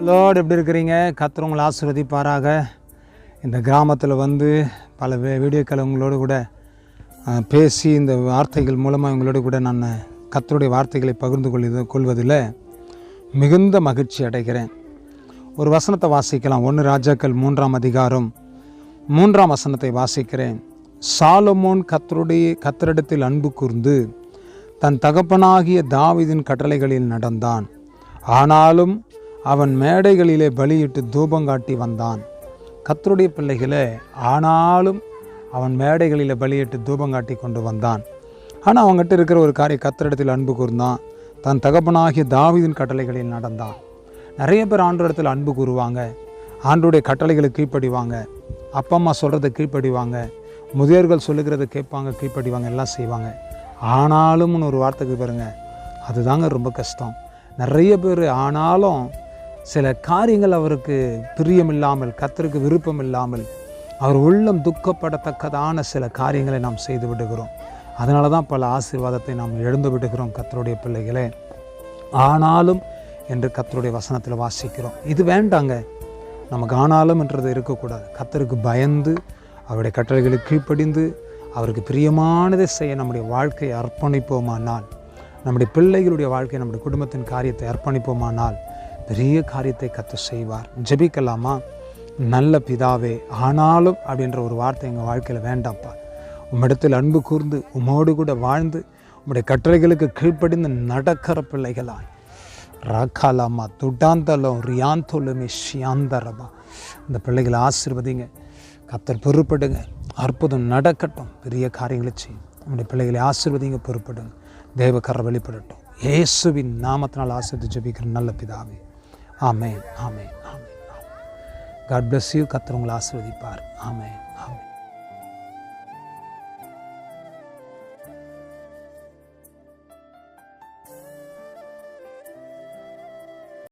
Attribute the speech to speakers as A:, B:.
A: Load எப்படி இருக்கிறீங்க? கத்துறவங்களை ஆசிர்வதிப்பாராக. இந்த கிராமத்தில் வந்து பல வே வீடியோக்களை உங்களோடு கூட பேசி இந்த வார்த்தைகள் மூலமாக உங்களோடு கூட நான் கத்தருடைய வார்த்தைகளை பகிர்ந்து கொள்ள கொள்வதில் மிகுந்த மகிழ்ச்சி அடைகிறேன். ஒரு வசனத்தை வாசிக்கலாம். ஒன்று ராஜாக்கள் மூன்றாம் அதிகாரம் மூன்றாம் வசனத்தை வாசிக்கிறேன். சாலமோன் கத்தருடைய கத்தரிடத்தில் அன்பு கூர்ந்து தன் தகப்பனாகிய தாவிதின் கட்டளைகளில் நடந்தான். ஆனாலும் அவன் மேடைகளிலே பலியிட்டு தூபம் காட்டி வந்தான். கத்தருடைய பிள்ளைகளே ஆனாலும் அவன் மேடைகளில் பலியிட்டு தூபம் காட்டி கொண்டு வந்தான். ஆனால் அவங்ககிட்ட இருக்கிற ஒரு காரிய கத்தரிடத்தில் அன்பு கூர்ந்தான். தன் தகப்பனாகிய தாவிதின் கட்டளைகளில் நடந்தான். நிறைய பேர் ஆண்டோடத்தில் அன்பு கூறுவாங்க. ஆண்டோடைய கட்டளைகளை கீழ்ப்படிவாங்க. அப்பா அம்மா சொல்கிறத கீழ்ப்படிவாங்க. முதியோர்கள் சொல்லுகிறத கேட்பாங்க கீழ்ப்படிவாங்க எல்லாம் செய்வாங்க. ஆனாலும்னு ஒரு வார்த்தைக்கு பாருங்கள் அதுதாங்க ரொம்ப கஷ்டம். நிறைய பேர் ஆனாலும் சில காரியங்கள் அவருக்கு பிரியமில்லாமல் கத்தருக்கு விருப்பம் இல்லாமல் அவர் உள்ளம் துக்கப்படத்தக்கதான சில காரியங்களை நாம் செய்து விடுகிறோம். அதனால தான் பல ஆசீர்வாதத்தை நாம் எழுந்து விடுகிறோம் கத்தருடைய பிள்ளைகளே. ஆனாலும் என்று கத்தருடைய வசனத்தில் வாசிக்கிறோம். இது வேண்டாங்க. நமக்கு ஆனாலும் என்றது இருக்கக்கூடாது. கத்தருக்கு பயந்து அவருடைய கட்டளைகளுக்கு கீழ்ப்படிந்து அவருக்கு பிரியமானதை செய்ய நம்முடைய வாழ்க்கையை அர்ப்பணிப்போமானால் நம்முடைய பிள்ளைகளுடைய வாழ்க்கை நம்முடைய குடும்பத்தின் காரியத்தை அர்ப்பணிப்போமானால் பெரிய காரியத்தை கத்து செய்வார். ஜெபிக்கலாமா? நல்ல பிதாவே ஆனாலும் அப்படின்ற ஒரு வார்த்தை எங்கள் வாழ்க்கையில் வேண்டாம்ப்பா. உம்மிடத்தில் அன்பு கூர்ந்து உமோடு கூட வாழ்ந்து உம்முடைய கட்டளைகளுக்கு கீழ்ப்படிந்து நடக்கிற பிள்ளைகளாய். ராக்காலாமா துட்டாந்தலம் ரியாந்தோலுமே ஷியாந்தரமா இந்த பிள்ளைகளை ஆசீர்வதிங்க. கத்தர் பொறுப்படுங்க அற்புதம் நடக்கட்டும். பெரிய காரியங்களை செய்யும். நம்முடைய பிள்ளைகளை ஆசீர்வதிங்க பொறுப்படுங்க தேவக்கரை வெளிப்படட்டும். இயேசுவின் நாமத்தினால் ஆசீர்வதி ஜபிக்கிற நல்ல பிதாவே. amen amen amen amen God bless you கத்தர் உங்களை ஆசீர்வதிப்பார் ஆமென் ஆமென்